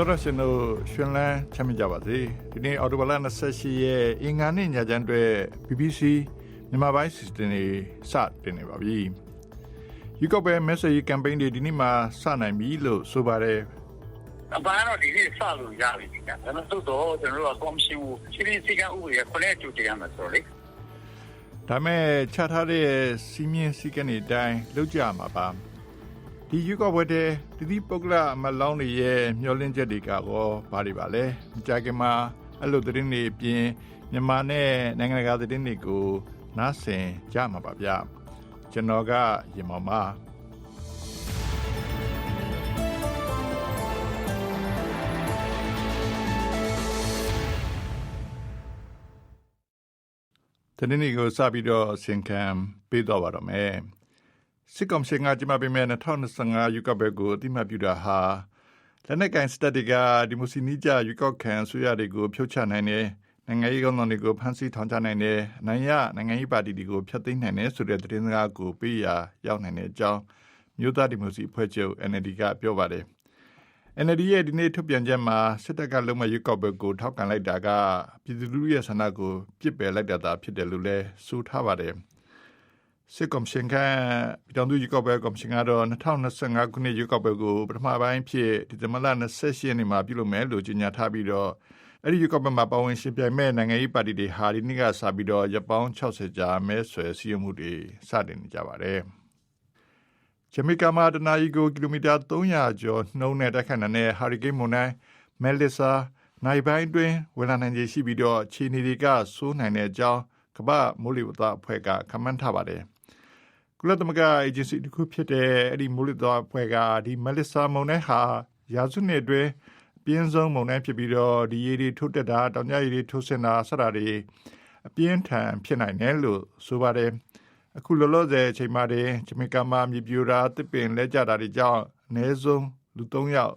တော်ရရှင်တို့ရှင်လန်းချမ်းမြေ့ကြပါစေဒီနေ့အော်တိုဘလာ28ရက်အင်္ဂါနေ့ညချမ်းတွေ BBC မြန်မာပိုင်းစီစဉ်နေစတင်နေပါပြီယူကော့ပဲ message campaign တွေဒီနေ့မှစနိုင်ပြီလို့ဆိုပါတယ်အပန်းတော့ဒီနေ့စလို့ရပြီ။ဒါပေမဲ့သို့တော့ကျွန်တော်တို့ကကော်မရှင်ကိုရှင်းရှင်းစီကံဥပဒေခွနဲ့ကြိုတင်ရမှာဆိုတော့လေဒါမဲ့ချထားတဲ့စီမင်းစီကနေတိုင်းလောက်ကြမှာပါ ဒီယူကော့ဘွဲတဲ့တတိပုဂ္ဂလအမလောင်းတွေရဲ့မျောလင့်ချက်တွေကတော့ဘာတွေပါလဲမကြခင်မှာအဲ့လိုသတင်းတွေအပြင်မြန်မာနဲ့နိုင်ငံတကာသတင်းတွေကိုနားဆင်ကြမှာပါဗျကျွန်တော်ကရင်မောင်ပါတနင်္ဂနွေကိုစပြီးတော့ဆင်ခံပေးတော့ပါတော့မယ် စစ်ကောင်စီကကြမှာပေးမဲ့2025ယူကဘက်ကိုအတိမတ်ပြုတာဟာလက်နက်ကင်စတက်တွေကဒီမိုစီနီးကြယူကော့ခံဆွေရတွေကိုဖြုတ်ချနိုင်တယ်နိုင်ငံရေးကောင်းဆောင်တွေကိုဖမ်းဆီးထောင်ချနိုင်တယ်နိုင်ရနိုင်ငံရေးပါတီတွေကိုဖျက်သိမ်းနိုင်တယ်ဆိုတဲ့သတင်းစကားကိုပေးရရောက်နိုင်တဲ့အကြောင်းမြို့သားဒီမိုစီအဖွဲ့ချုပ် NLD ကပြောပါတယ် NLD ရဲ့ဒီနေ့ထုတ်ပြန်ချက်မှာစစ်တပ်ကလုံးဝရွေးကောက်ပွဲကိုထောက်ခံလိုက်တာကပြည်သူလူထုရဲ့ဆန္ဒကိုပြစ်ပယ်လိုက်တာသာဖြစ်တယ်လို့လည်းဆိုထားပါတယ် စစ်ကောင်ရှင်ကပြည်တော်သူရွေးကောက်ပွဲကော်မရှင်ကတော့2025ခုနှစ်ရွေးကောက်ပွဲကိုပထမပိုင်းဖြစ်ဒီဇင်ဘာလ28ရက်နေ့မှာပြုလုပ်မယ်လို့ကြေညာထားပြီးတော့အဲ့ဒီရွေးကောက်ပွဲမှာပါဝင်ရှင်ပြိုင်မဲ့နိုင်ငံရေးပါတီတွေဟာဒီနေ့ကစပြီးတော့ရပောင်း60ကြာမဲဆွယ်စည်းရုံးမှုတွေစတင်နေကြပါတယ်ဂျမီကာမှာတနာရီကိုကီလိုမီတာ300ကျော်နှုန်းနဲ့တိုက်ခတ်နေတဲ့ဟာရီကိန်းမုန်တိုင်းမဲလီဆာနိုင်ပိုင်းတွင်ဝင်လာနိုင်ခြေရှိပြီးတော့ချီနီတွေကစိုးနိုင်တဲ့အကြောင်းကမ္ဘာမိုးလေဝသအဖွဲ့ကခန့်မှန်းထားပါတယ် ကုလသမဂ္ဂအေဂျင်စီတစ်ခုဖြစ်တဲ့အဲ့ဒီမိုးလေဝသအဖွဲ့ကဒီမဲလီဆာမုန်တိုင်းဟာရာစုနှစ်အတွင်းအပြင်းဆုံးမုန်တိုင်းဖြစ်ပြီးတော့ဒီရေတွေထုတ်တက်တာတောင်ကျရေတွေထုတ်ဆင်းတာစတာတွေအပြင်းထန်ဖြစ်နိုင်တယ်လို့ဆိုပါတယ်အခုလောလောဆယ်အချိန်မှတင်ဂျမီကာမှာမြေပြိုတာတစ်ပင်လဲကျတာတွေကြောင့်အနည်းဆုံးလူ3ယောက်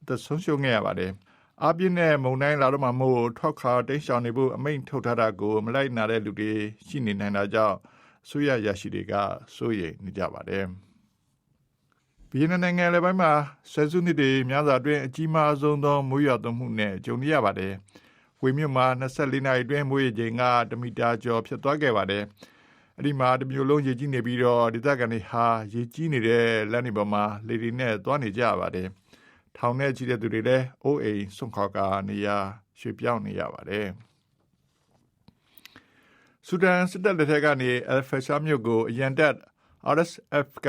အသက်ဆုံးရှုံးခဲ့ရပါတယ်။အပြင်းနဲ့မုန်တိုင်းလာတော့မှမို့ထွက်ခါတိတ်ရှောင်နေဖို့အမိန့်ထုတ်ထားတာကိုမလိုက်နာတဲ့လူတွေရှိနေနိုင်တာကြောင့် ဆွေရရရှိတွေကစိုးရိမ်နေကြပါတယ်။ဗီယက်နမ်နိုင်ငံလည်းပိုင်းမှာဆယ်စုနှစ်တွေများစွာအတွင်းအကြီးမားဆုံးသောမိုးရွာသွန်းမှုနဲ့ကြုံရပါတယ်။ဝေမြို့မှာ24နာရီအတွင်းမိုးရေချိန်ကတမီတာကျော်ဖြစ်သွားခဲ့ပါတယ်။အဲ့ဒီမှာတမျိုးလုံးရေကြီးနေပြီးတော့ဒေသခံတွေဟာရေကြီးနေတဲ့လမ်းတွေပေါ်မှာလေတွေနဲ့သွားနေကြပါတယ်။ထောင်ထဲကြီးတဲ့သူတွေလည်းအိုးအိမ်ဆွန့်ခေါက်ကနေရရွှေ့ပြောင်းနေရပါတယ်။ ဆူဒန်စစ်တပ်လက်ထက်ကနေအယ်ဖာရှာမြို့ကိုအရန်တက် RSF က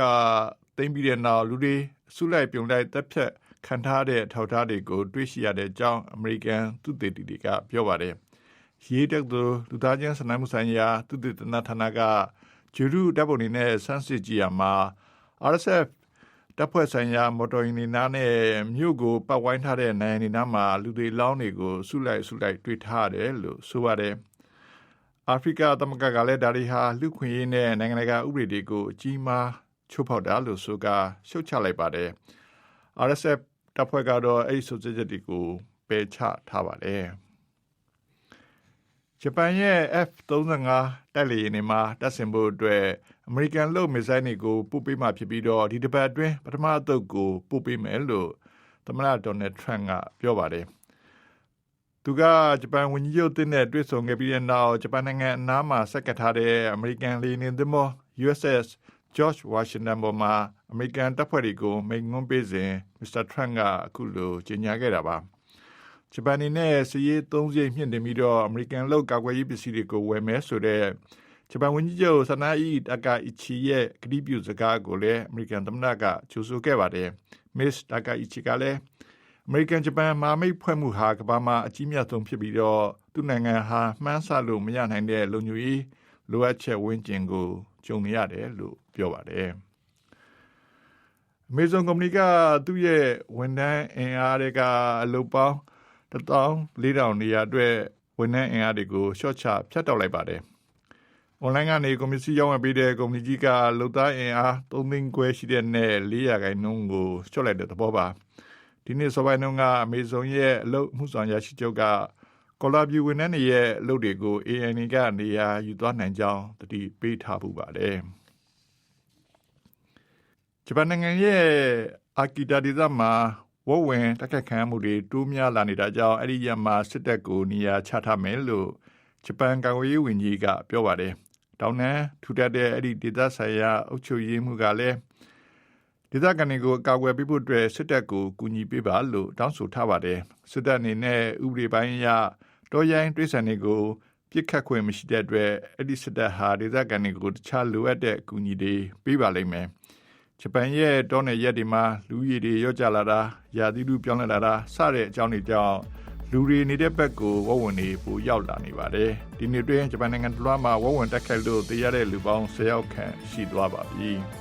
သိမ်းပြီးတဲ့နောက်လူတွေအစုလိုက်ပြုံလိုက်တပ်ဖြတ်ခံထားတဲ့ထောက်ထားတွေကိုတွေ့ရှိရတဲ့အကြောင်းအမေရိကန်သူတေတီတွေကပြောပါတယ်။ရေးတက်သူလူသားချင်းစနိုင်းမှုဆိုင်ရာသူတည်တနာဌာနကဂျူရူတပ်ပုံနေနဲ့ဆန်းစစ်ကြည့်ရမှာ RSF တပ်ဖွဲ့ဆိုင်ရာမော်တော်ယာဉ်တွေနားနဲ့မြို့ကိုပတ်ဝိုင်းထားတဲ့နိုင်နေနားမှာလူတွေလောင်းတွေကိုဆုလိုက်ဆုလိုက်တွေ့ထားတယ်လို့ဆိုပါတယ် အာဖရိကသမဂ္ဂကလည်းဒါရီဟာလူခွင့်ရေးနဲ့နိုင်ငံတကာဥပဒေတွေကိုအကြီးမားချိုးဖောက်တာလို့ဆိုကရှုတ်ချလိုက်ပါတယ် RSF တပ်ဖွဲ့ကတော့အဲ့ဒီဆိုချက်တွေကိုပယ်ချထားပါတယ်ဂျပန်ရဲ့ F35 တိုက်လေယာဉ်တွေမှာတပ်ဆင်ဖို့အတွက်အမေရိကန်လုပ်မစ်ဇိုင်းတွေကိုပို့ပေးမှဖြစ်ပြီးတော့ဒီတစ်ပတ်အတွင်းပထမအသုတ်ကိုပို့ပေးမယ်လို့သမ္မတဒေါ်နယ်ထရန့်ကပြောပါတယ်။ သူကဂျပန်ဝန်ကြီးချုပ်နဲ့တွေ့ဆုံခဲ့ပြီးတဲ့နောက်ဂျပန်နိုင်ငံအနားမှာဆက်ကပ်ထားတဲ့အမေရိကန်လေယာဉ်သင်္ဘော USS George Washington ပေါ်မှာအမေရိကန်တပ်ဖွဲ့တွေကိုမိန့်ခွန်းပေးစဉ်မစ္စတာထရန့်ကအခုလိုကြေညာခဲ့တာပါ။ဂျပန်နေနဲ့စီးရေး၃စိတ်မြင့်တင်ပြီးတော့အမေရိကန်လောက်ကာကွယ်ရေးပစ္စည်းတွေကိုဝယ်မယ်ဆိုတဲ့ဂျပန်ဝန်ကြီးချုပ်ဆနာအီတကာအီချီရဲ့ကတိပြုစကားကိုလည်းအမေရိကန်သမ္မတကကြိုဆိုခဲ့ပါတယ်။ Miss တကာအီချီကလည်းအ မေရိကန်ဂျပန်မာမိတ်ဖွဲ့မှုဟာကမ္ဘာမှာအကြီးမြတ်ဆုံးဖြစ်ပြီးတော့သူ့နိုင်ငံဟာမှန်းဆလို့မရနိုင်တဲ့လုံခြုံရေးလိုအပ်ချက်ဝန်းကျင်ကိုကြုံနေရတယ်လို့ပြောပါတယ်။ Amazon ကုမ္ပဏီကသူ့ရဲ့ဝန်ထမ်းအင်အားတွေကအလုပ်ပေါင်း14000နေရာအတွက်ဝန်ထမ်းအင်အားတွေကိုရှော့ချဖြတ်တောက်လိုက်ပါတယ်အွန်လိုင်းကနေကွန်မြူစီရောင်းဝယ်ပေးတဲ့ကုမ္ပဏီကြီးကလုံသားအင်အား3သိန်းခွဲရှိတဲ့နဲ့400ခိုင်နှုန်းကိုချော့လိုက်တဲ့သဘောပါ ဒီနေ့စောပိုင်းတုန်းကအမေဇုံရဲ့အလုပ်မှုဆောင်ရရှိချုပ်ကကော်လာဘီဝန်ထမ်းတွေရဲ့အလုပ်တွေကို ANA ကနေရာယူသွားနိုင်ကြောင်းတတိပေးထားပူပါတယ်ဂျပန်နိုင်ငံရဲ့အာကီတာဒေသမှာဝဝဝင်တက်ခတ်ခံမှုတွေတိုးများလာနေတာကြောင့်အဲ့ဒီရမှာစစ်တပ်ကိုနေရာချထားမယ်လို့ဂျပန်ကာကွယ်ရေးဝန်ကြီးကပြောပါတယ်။တောင်တန်းထူထပ်တဲ့အဲ့ဒီဒေသဆိုင်ရာအုပ်ချုပ်ရေးမှုကလည်း ဒေသခံတွေကိုကာကွယ်ပေးဖို့အတွက်စစ်တပ်ကိုကူညီပေးပါလို့တောင်းဆိုထားပါတယ်။စစ်တပ်အနေနဲ့ဥပဒေပိုင်းအရတော်ရိုင်းတွေးဆန်တွေကိုပြစ်ခတ်ခွင့်မရှိတဲ့အတွက်အဲ့ဒီစစ်တပ်ဟာဒေသခံတွေကိုတခြားလိုအပ်တဲ့အကူအညီတွေပေးပါလိမ့်မယ်။ဂျပန်ရဲ့တောနယ်ရက်တွေမှာလူရည်တွေရော့ကျလာတာယာသီလူပြောင်းလဲလာတာစတဲ့အကြောင်းတွေကြောင့်လူတွေနေတဲ့ဘက်ကိုဝဝဝင်တွေပိုရောက်လာနေပါတယ်ဒီနေ့တွင်ဂျပန်နိုင်ငံတလွှားမှာဝဝဝင်တက်ခတ်လို့တည်ရတဲ့လူပေါင်း10ယောက်ခန့်ရှိသွားပါပြီ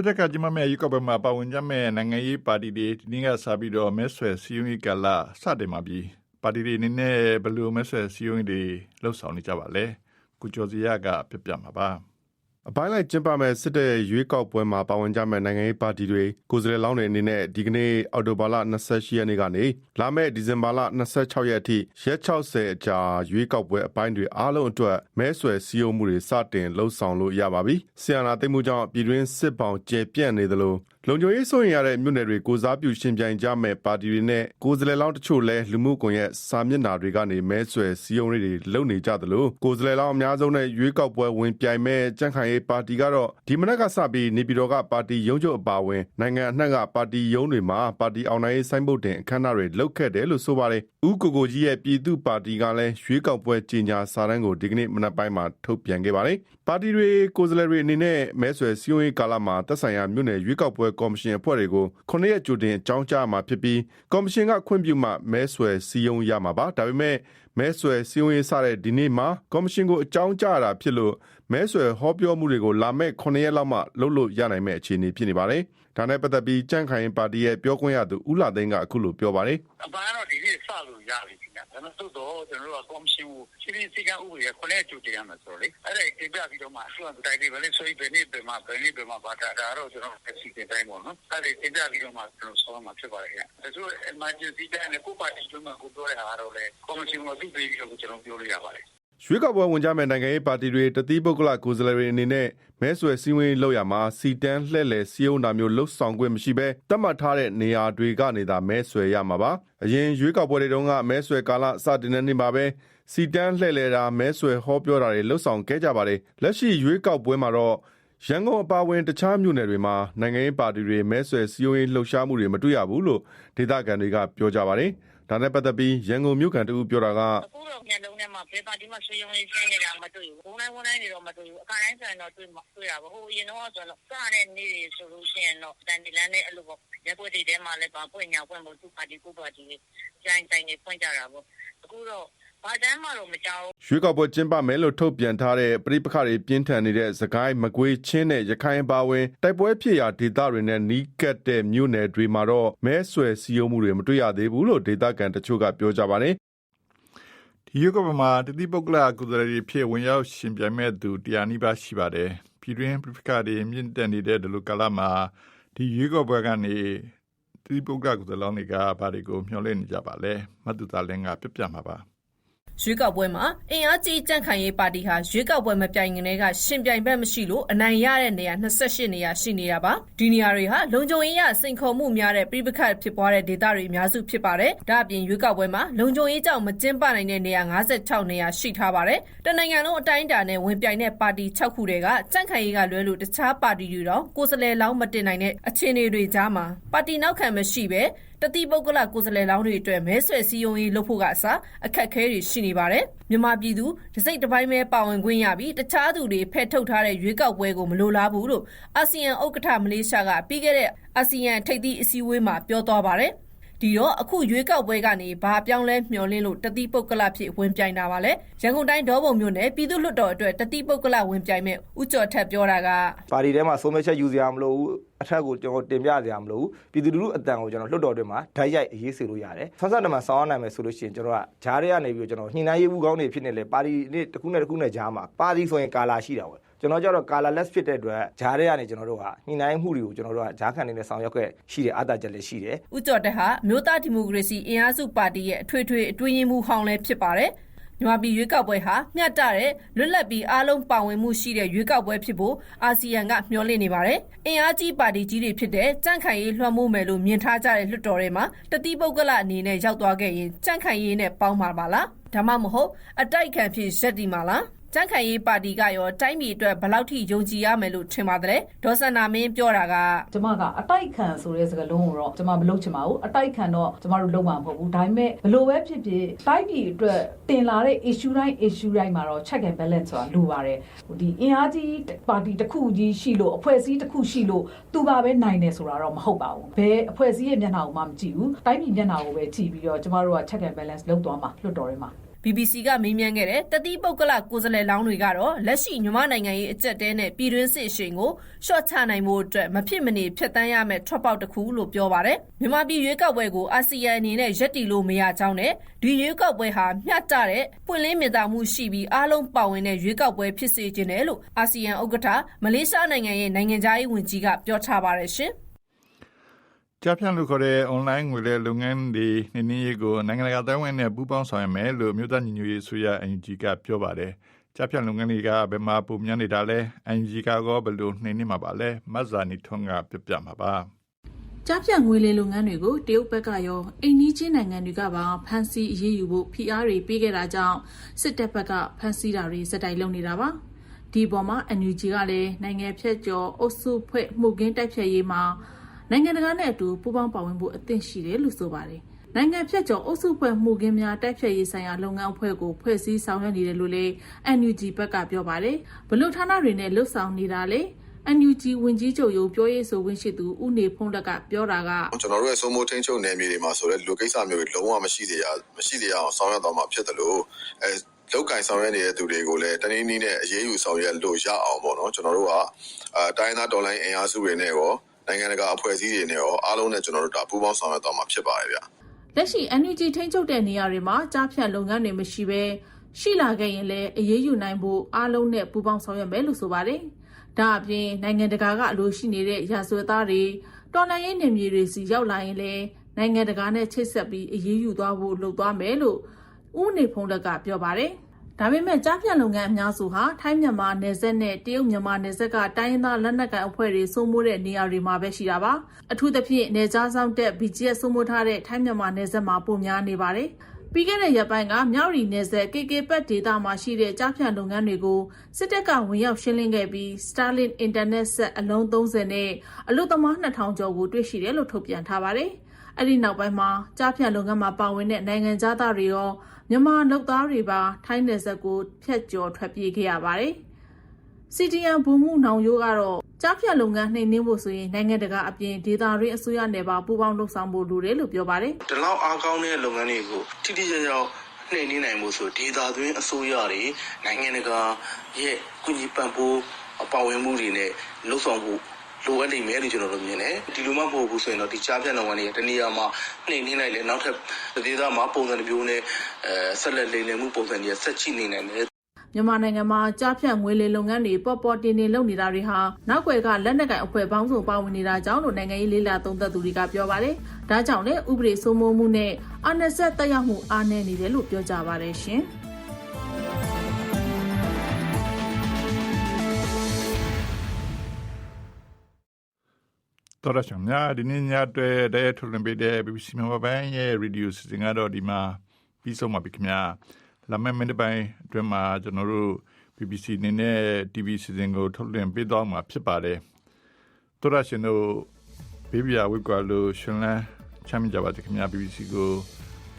စစ်တပ်ကကြမမဲ့ယူကပမှာပါဝင်ကြမဲ့နိုင်ငံရေးပါတီတွေဒီနေ့ကစပြီးတော့မဲဆွယ်စည်းရုံးရေးကလာစတင်มาပြီးပါတီတွေအနေနဲ့ဘယ်လိုမဲဆွယ်စည်းရုံးရေးတွေလှုပ်ဆောင်နေကြပါလဲကုကျော်စီရကပြပြမှာပါ အပိုင်းလိုက်ကျင်းပမဲ့စစ်တပ်ရဲ့ရွေးကောက်ပွဲမှာပါဝင်ကြမဲ့နိုင်ငံရေးပါတီတွေကိုယ်စားလှယ်လောင်းတွေအနေနဲ့ဒီကနေ့အော်တိုဘာလ28ရက်နေ့ကနေလာမယ့်ဒီဇင်ဘာလ26ရက်အထိရက်60အကြာရွေးကောက်ပွဲအပိုင်းတွေအားလုံးအတွက်မဲဆွယ်စည်းရုံးမှုတွေစတင်လှုပ်ဆောင်လို့ရပါပြီ။ဆီယနာသိမ်းမှုကြောင့်ပြည်တွင်းစစ်ပောင်ကျဲပြန့်နေသလို လုံခြုံရေးစိုးရင်ရတဲ့မြို့နယ်တွေကိုစားပြုရှင်ပြိုင်ကြမဲ့ပါတီတွေနဲ့ကိုယ်စားလှယ်လောင်းတချို့လဲလူမှုကွန်ရက်စာမျက်နှာတွေကနေမဲဆွယ်စည်းရုံးတွေလုပ်နေကြသလိုကိုယ်စားလှယ်လောင်းအများဆုံးနဲ့ရွေးကောက်ပွဲဝင်ပြိုင်မဲ့ကြန့်ခိုင်ရေးပါတီကတော့ဒီမနက်ကစပြီးနေပြည်တော်ကပါတီရုံးချုပ်အပါအဝင်နိုင်ငံအနှံ့ကပါတီရုံးတွေမှာပါတီအောင်နိုင်ရေးဆိုင်းဘုတ်တင်အခမ်းအနားတွေလုပ်ခဲ့တယ်လို့ဆိုပါတယ်။ဦးကိုကိုကြီးရဲ့ပြည်သူ့ပါတီကလည်းရွေးကောက်ပွဲကြီးညာစာတမ်းကိုဒီကနေ့မနက်ပိုင်းမှာထုတ်ပြန်ခဲ့ပါတယ်။ပါတီတွေကိုယ်စားလှယ်တွေအနေနဲ့မဲဆွယ်စည်းရုံးရေးကာလမှာသက်ဆိုင်ရာမြို့နယ်ရွေးကောက်ပွဲကော်မရှင်အဖွဲ့တွေကိုခုနှစ်ရက်ကြိုတင်အကြောင်းကြားမှာဖြစ်ပြီးကော်မရှင်ကခွင့်ပြုမှမဲဆွယ်စည်းရုံးရမှာပါဒါပေမဲ့မဲဆွယ်စည်းရုံးရေးစတဲ့ဒီနေ့မှာကော်မရှင်ကိုအကြောင်းကြားရတာဖြစ်လို့မဲဆွယ်ဟောပြောမှုတွေကိုလာမဲ့9ရက်လောက်မှလုပ်လို့ရနိုင်မဲ့အခြေအနေဖြစ်နေပါတယ်။ဒါနဲ့ပတ်သက်ပြီးကြန့်ခိုင်ပါတီရဲ့ပြောခွင့်ရသူဦးလာသိန်းကအခုလိုပြောပါတယ်အပန်းတော့ဒီနေ့စ လို့ရပြီခင်ဗျာဒါပေမဲ့သို့တော့ကျွန်တော်တို့ကကော်မရှင်ကိုစီရင်စီကံဥပဒေခွနဲ့ကြိုတင်ရမှာဆိုတော့လေအဲ့ဒါတင်ပြပြီးတော့မှသူကတိုက်တယ်ပဲလေဆိုရင်ဘယ်နေ့ဘယ်မှာဘယ်နေ့ဘယ်မှာပါတာဒါတော့ကျွန်တော်စီစဉ်တိုင်းပေါ့နော်အဲ့ဒါတင်ပြပြီးတော့မှကျွန်တော်ဆောင်းမှာဖြစ်ပါတယ်ခင်ဗျာဒါဆို emergency တိုင်းနဲ့ကိုပါတီကျွမ်းမှာကိုပြောတဲ့ဟာတော့လေကော်မရှင်ကိုသူ့ပေးပြီးတော့ကျွန်တော်ပြောလို့ရပါတယ်။ ရွေးကောက်ပွဲဝင်ကြမဲ့နိုင်ငံရေးပါတီတွေတတိပုဂ္ဂလကိုယ်စားလှယ်တွေအနေနဲ့မဲဆွယ်စည်းဝေးလောက်ရမှာစီတန်းလှဲ့လေစီယုံတာမျိုးလှုပ်ဆောင်ခွင့်မရှိဘဲတတ်မှတ်ထားတဲ့နေရာတွေကနေသာမဲဆွယ်ရမှာပါ။အရင်ရွေးကောက်ပွဲတွေတုန်းကမဲဆွယ်ကာလစတင်တဲ့နေ့မှာပဲစီတန်းလှဲ့လေတာမဲဆွယ်ဟောပြောတာတွေလှုပ်ဆောင်ခဲ့ကြပါတယ်။လက်ရှိရွေးကောက်ပွဲမှာတော့ရန်ကုန်အပါအဝင်တခြားမြို့နယ်တွေမှာနိုင်ငံရေးပါတီတွေမဲဆွယ်စည်းရုံးရေးလှုပ်ရှားမှုတွေမတွေ့ရဘူးလို့ဒေသခံတွေကပြောကြပါတယ်။ ဒါနဲ့ပတ်သက်ပြီး ရန်ကုန်မြို့ကန်တဦးပြောတာက အခုတော့ညလုံးထဲမှာ ဘယ်ပါတီမှဆွေးရုံးရေးရှင်းနေတာ မတွေ့ဘူး။ဘုံတိုင်းဘုံတိုင်းတွေတော့ မတွေ့ဘူး။အခါတိုင်းဆိုရင်တော့ တွေ့မှာတွေ့ရပါဘူး။ဟိုအရင်တော့ဆိုတော့ စတဲ့နေ့တွေဆိုလို့ရှိရင်တော့တန်ဒီလန်းနဲ့ အဲ့လိုပေါ့ရက်ွက်တွေထဲမှာလည်းပါပွင့်ညာပွင့်ဖို့သူ့ပါတီ ကိုပါတီကြိုင်တိုင်နေဖွင့်ကြတာပေါ့။အခုတော့ ဘာတမ်းမှတော့မကြောက်ရွေးကောက်ပွဲကျင်းပမယ်လို့ထုတ်ပြန်ထားတဲ့ပြည်ပခါတွေပြင်းထန်နေတဲ့သခိုင်းမကွေးချင်းနဲ့ရခိုင်ပါဝင်တိုက်ပွဲဖြစ်ရာဒေသတွေနဲ့နီးကပ်တဲ့မြို့နယ်တွေမှာတော့မဲဆွယ်စည်းရုံးမှုတွေမတွေ့ရသေးဘူးလို့ဒေသခံတချို့ကပြောကြပါတယ်ဒီရုပ်ကပမှာတတိပုဂ္ဂလကုသလရီဖြစ်ဝင်ရောက်ရှင်ပြိုင်မဲ့သူတရားနိပါရှိပါတယ်ပြည်တွင်းပြပခါတွေမြင့်တက်နေတဲ့ဒီလိုကာလမှာဒီရွေးကောက်ပွဲကနေတတိပုဂ္ဂလကုသလောင်းတွေကဘာတွေကိုမျှော်လင့်နေကြပါလဲမတ်တူတာလင်းကပြပြမှာပါ ရွေးကောက်ပွဲမှာအင်အားကြီးကြန့်ခိုင်ရေးပါတီဟာရွေးကောက်ပွဲမပြိုင်ခင်တည်းကရှင်ပြိုင်ဘက်မရှိလို့အနိုင်ရတဲ့နေရာ28နေရာရှိနေတာပါဒီနေရာတွေဟာလုံခြုံရေးရစိန်ခေါ်မှုများတဲ့ပြည်ပခတ်ဖြစ်ပွားတဲ့ဒေသတွေအများစုဖြစ်ပါတယ်ဒါအပြင်ရွေးကောက်ပွဲမှာလုံခြုံရေးကြောင့်မကျင်းပနိုင်တဲ့နေရာ56နေရာရှိထားပါတယ်တနိုင်ငံလုံးအတိုင်းအတာနဲ့ဝင်ပြိုင်တဲ့ပါတီ6ခုတည်းကကြန့်ခိုင်ရေးကလွဲလို့တခြားပါတီတွေတော့ကိုယ်စားလှယ်လောင်းမတင်နိုင်တဲ့အခြေအနေတွေကြားမှာပါတီနောက်ခံမရှိပဲ တတိပုဂ္ဂလကိုယ်စားလှယ်လောင်းတွေအတွက်မဲဆွယ်စည်းရုံးရေးလုပ်ဖို့ကအစအခက်အခဲတွေရှိနေပါတယ်။မြန်မာပြည်သူတစ်စိတ်တစ်ပိုင်းပဲပါဝင်ခွင့်ရပြီးတခြားသူတွေဖဲ့ထုတ်ထားတဲ့ရွေးကောက်ပွဲကိုမလိုလားဘူးလို့အာဆီယံဥက္ကဋ္ဌမလေးရှားကပြီးခဲ့တဲ့အာဆီယံထိပ်သီးအစည်းအဝေးမှာပြောသွားပါတယ်။ ဒီတော့အခုရွေးကောက်ပွဲကနေဘာပြောင်းလဲမျှော်လင့်လို့တတိပုဂ္ဂလဖြစ်ဝင်ပြိုင်တာပါလဲရန်ကုန်တိုင်းဒေါပုံမြို့နယ်ပြည်သူ့လွှတ်တော်အတွက်တတိပုဂ္ဂလဝင်ပြိုင်မဲ့ဦးကျော်ထက်ပြောတာကပါတီထဲမှာဆုံးဖြတ်ချက်ယူစရာမလိုဘူးအထက်ကိုကျွန်တော်တင်ပြစရာမလိုဘူးပြည်သူလူထုအတန်ကိုကျွန်တော်လွှတ်တော်တွေမှာဓာတ်ရိုက်အရေးစေလို့ရတယ်ဆက်ဆက်တမန်ဆောင်းရနိုင်မယ်ဆိုလို့ရှိရင်ကျွန်တော်ကဂျားတွေကနေပြီးတော့ကျွန်တော်ညှိနှိုင်းရေးဘူးကောင်းတွေဖြစ်နေလေပါတီနေ့တစ်ခုနဲ့တစ်ခုနဲ့ဂျားမှာပါတီဆိုရင်ကာလာရှိတာပေါ့ ကျွန်တော်ကြတော့ကာလာလက်ဖြစ်တဲ့အတွက်ဂျားတွေကနေကျွန်တော်တို့ကညှိနှိုင်းမှုတွေကိုကျွန်တော်တို့ကဂျားခံနေတဲ့ဆောင်ရွက်ခဲ့ရှိတယ်အတားချက်လည်းရှိတယ်ဦးကျော်တက်ဟာမြို့သားဒီမိုကရေစီအင်အားစုပါတီရဲ့အထွေထွေအတွင်းရေးမှူးဟောင်းလည်းဖြစ်ပါတယ်။မြန်မာပြည်ရွေးကောက်ပွဲဟာမျှတတဲ့လွတ်လပ်ပြီးအားလုံးပါဝင်မှုရှိတဲ့ရွေးကောက်ပွဲဖြစ်ဖို့အာဆီယံကမျှော်လင့်နေပါတယ်။အင်အားကြီးပါတီကြီးတွေဖြစ်တဲ့ကြန့်ခိုင်ရေးလွှမ်းမိုးမယ်လို့မြင်ထားကြတဲ့လွှတ်တော်ထဲမှာတတိပုဂ္ဂလအနေနဲ့ရောက်သွားခဲ့ရင်ကြန့်ခိုင်ရေးနဲ့ပေါင်းမှာပါလား။ဒါမှမဟုတ်အတိုက်ခံဖြစ်ရက်တီမှာလား။ ကြန့်ခိုင်ရေးပါတီကရောတိုင်းပြည်အတွက်ဘယ်လောက်ထိယုံကြည်ရမယ်လို့ထင်ပါတယ်။ဒေါ်စန္နာမင်းပြောတာကကျမကအတိုက်ခံဆိုတဲ့စကားလုံးကိုတော့ကျမမလုပ်ချင်ပါဘူးအတိုက်ခံတော့ကျမတို့လုံးမှာမဟုတ်ဘူးဒါပေမဲ့ဘလို့ပဲဖြစ်ဖြစ်တိုက်ပြည်အတွက်တင်လာတဲ့ issue တိုင်း issue တိုင်းမှာတော့ check and balance ဆိုတာလိုပါတယ်ဟိုဒီအင်အားကြီးပါတီတစ်ခုကြီးရှိလို့အဖွဲ့အစည်းတစ်ခုရှိလို့သူပါပဲနိုင်တယ်ဆိုတာတော့မဟုတ်ပါဘူးဘယ်အဖွဲ့အစည်းရဲ့မျက်နှာကိုမှမကြည့်ဘူးတိုက်ပြည်မျက်နှာကိုပဲကြည့်ပြီးတော့ကျမတို့က check and balance လုပ်သွားမှာလွှတ်တော်ထဲမှာ BBC ကမေးမြန်းခဲ့တဲ့တတိပုဂ္ဂလကိုယ်စားလှယ်လောင်းတွေကတော့လက်ရှိမြန်မာနိုင်ငံရေးအကြက်တဲနဲ့ပြည်တွင်းစစ်ရှင်ကိုရှော့ချနိုင်မှုအတွက်မဖြစ်မနေဖျက်ဆီးရမယ့်ထွက်ပေါက်တစ်ခုလို့ပြောပါတယ်။မြန်မာပြည်ရွေးကောက်ပွဲကိုအာဆီယံအနေနဲ့ရပ်တည်လို့မရကြောင်းနဲ့ဒီရွေးကောက်ပွဲဟာမျှတတဲ့ပွင့်လင်းမြင်သာမှုရှိပြီးအားလုံးပါဝင်တဲ့ရွေးကောက်ပွဲဖြစ်စေခြင်းတယ်လို့အာဆီယံဥက္ကဋ္ဌမလေးရှားနိုင်ငံရဲ့နိုင်ငံသားရေးဝန်ကြီးကပြောထားပါတယ်ရှင်။ ကြားဖြန့်လို့ခေါ်တဲ့ online ငွေလဲလုပ်ငန်းတွေနေနေရေးကိုနိုင်ငံတကာတိုင်းဝန်နဲ့ပူးပေါင်းဆောင်ရွက်မယ်လို့မြို့သားညီညွတ်ရေးဆိုရ NUG ကပြောပါတယ်။ကြားဖြန့်လုပ်ငန်းတွေကဘယ်မှာပုံများနေတာလဲ NUG ကတော့ဘယ်လိုနှိမ့်နေမှာပါလဲမတ်ဇာနီထွန်းကပြပြမှာပါကြားဖြတ်ငွေလေလုပ်ငန်းတွေကိုတရုတ်ဘက်ကရောအိန္ဒိချင်းနိုင်ငံတွေကပါဖမ်းဆီးအရေးယူဖို့ဖိအားတွေပေးခဲ့တာကြောင့်စစ်တပ်ဘက်ကဖမ်းဆီးတာတွေစက်တိုက်လုပ်နေတာပါဒီပေါ်မှာ NUG ကလည်းနိုင်ငံဖြတ်ကျော်အုပ်စုဖွဲ့မှုကင်းတိုက်ဖြတ်ရေးမှာ နိုင်ငံတကာနဲ့အတူပူးပေါင်းပါဝင်ဖို့အသင့်ရှိတယ်လို့ဆိုပါတယ်နိုင်ငံဖြတ်ကျော်အုပ်စုဖွဲ့မှုကင်းများတိုက်ဖြတ်ရေးဆိုင်ရာလုပ်ငန်းအဖွဲ့ကိုဖွဲ့စည်းဆောင်ရွက်နေတယ်လို့လည်း NUG ဘက်ကပြောပါတယ်ဘလို့ဌာနတွေနဲ့လှုပ်ဆောင်နေတာလေ NUG ဝင်ကြီးချုပ်ရုံပြောရေးဆိုဝင်ရှိသူဦးနေဖုံးလက်ကပြောတာကကျွန်တော်တို့ရဲ့စိုးမိုးထိန်းချုပ်နယ်မြေတွေမှာဆိုတဲ့လူကိစ္စမျိုးတွေလုံးဝမရှိသေးရမရှိသေးအောင်ဆောင်ရွက်တော့မှာဖြစ်တယ်လို့အဲလောက်ကင်ဆောင်ရွက်နေတဲ့သူတွေကိုလည်းတနည်းနည်းနဲ့အရေးယူဆောင်ရွက်လို့ရအောင်ပေါ့နော်ကျွန်တော်တို့ကအဲတိုင်းသားဒေါ်လာအင်အားစုတွေနဲ့ရော နိုင်ငံတကာအဖွဲ့အစည်းတွေနဲ့ရောအားလုံးနဲ့ကျွန်တော်တို့ဒါပူးပေါင်းဆောင်ရွက်တော့မှာဖြစ်ပါတယ်ဗျလက်ရှိ NUG ထိန်းချုပ်တဲ့နေရာတွေမှာကြားဖြတ်လုပ်ငန်းတွေမရှိဘဲရှိလာခဲ့ရင်လည်းအရေးယူနိုင်ဖို့အားလုံးနဲ့ပူးပေါင်းဆောင်ရွက်မယ်လို့ဆိုပါတယ်။ဒါအပြင်နိုင်ငံတကာကအလိုရှိနေတဲ့ရာဇဝတ်သားတွေတော်လှန်ရေးနေမြေတွေစီရောက်လာရင်လည်းနိုင်ငံတကာနဲ့ချိတ်ဆက်ပြီးအရေးယူသွားဖို့လုပ်သွားမယ်လို့ဦးနေဖုံးလက်ကပြောပါတယ်။ ဒါပေမဲ့ကြားဖြတ်လုပ်ငန်းအများစုဟာထိုင်းမြန်မာနယ်စပ်နဲ့တရုတ်မြန်မာနယ်စပ်ကတိုင်းရင်းသားလက်နက်ကိုင်အဖွဲ့တွေစိုးမိုးတဲ့နေရာတွေမှာပဲရှိတာပါအထူးသဖြင့်နယ်ကြားဆောင်တက် BGS စိုးမိုးထားတဲ့ထိုင်းမြန်မာနယ်စပ်မှာပုံများနေပါတယ်ပြီးခဲ့တဲ့ရက်ပိုင်းကမြောက်ရီနယ်စပ် KK ပတ်ဒေသမှာရှိတဲ့ကြားဖြတ်လုပ်ငန်းတွေကိုစစ်တပ်ကဝင်ရောက်ရှင်းလင်းခဲ့ပြီး Starlink Internet ဆက်အလုံး30နဲ့အလို့သမား2000ကျော်ကိုတွေ့ရှိတယ်လို့ထုတ်ပြန်ထားပါတယ်။ အဲ့ဒီနောက်ပိုင်းမှာကြားဖြတ်လုပ်ငန်းမှာပါဝင်တဲ့နိုင်ငံသားတွေရောမြန်မာလုပ်သားတွေပါထိုင်းနယ်စပ်ကိုဖျက်ကျော်ထွက်ပြေးခဲ့ရပါတယ်။ CTN ဘူမှုနောင်ရိုးကတော့ကြားဖြတ်လုပ်ငန်းနှိမ်နင်းဖို့ဆိုရင်နိုင်ငံတကာအပြင်ဒေသတွင်းအစိုးရနယ်ပါပူးပေါင်းလှုပ်ဆောင်ဖို့လိုတယ်လို့ပြောပါတယ်ဒီလောက်အားကောင်းတဲ့လုပ်ငန်းတွေကိုထိထိရောက်ရောက်နှိမ်နင်းနိုင်မှုဆိုဒေတာသွင်းအစိုးရတွေနိုင်ငံတကာရဲ့ကုညီပံ့ပိုးပါဝင်မှုတွေနဲ့လှုပ်ဆောင်ဖို့ လိုအပ်နေမယ်လို့ကျွန်တော်တို့မြင်တယ်ဒီလိုမှမဟုတ်ဘူးဆိုရင်တော့ဒီကြားဖြတ်လုပ်ငန်းတွေတနည်းအားမှာနှိမ်နင်းလိုက်လေနောက်ထပ်ဒေသမှာပုံစံတစ်မျိုးနဲ့အဲဆက်လက်လိမ်လည်မှုပုံစံတွေဆက်ချိနေနိုင်တယ်မြန်မာနိုင်ငံမှာကြားဖြတ်ငွေလေလုပ်ငန်းတွေပေါ်ပေါ်တင်တင်လုပ်နေတာတွေဟာနောက်ွယ်ကလက်နက်ကိုင်အဖွဲ့ပေါင်းစုံပါဝင်နေတာကြောင့်လို့နိုင်ငံရေးလေးလာသုံးသပ်သူတွေကပြောပါတယ်။ဒါကြောင့်လည်းဥပဒေစိုးမိုးမှုနဲ့အာဏာစက်တက်ရောက်မှုအားနည်းနေတယ်လို့ပြောကြပါတယ်ရှင်။ တော်ရဆောင်များဒီနေ့ညအတွက်တဲ့ထုတ်လွှင့်ပေးတဲ့ BBC မြန်မာပိုင်းရဲ့ radio စီစဉ်ကတော့ဒီမှာပြီးဆုံးပါပြီခင်ဗျာလာမယ့်မိနစ်ပိုင်းအတွင်းမှာကျွန်တော်တို့ BBC နေနဲ့ TV စီစဉ်ကိုထုတ်လွှင့်ပေးသွားမှာဖြစ်ပါတယ်တော်ရရှင်တို့ဘေးဘီယာဝစ်ကွာလို့ရှင်လန်းချမ်းမြေ့ကြပါစေခင်ဗျာ BBC ကို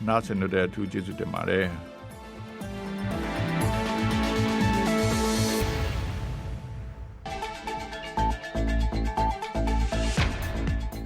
နားဆင်လို့တဲ့အထူးကျေးဇူးတင်ပါတယ်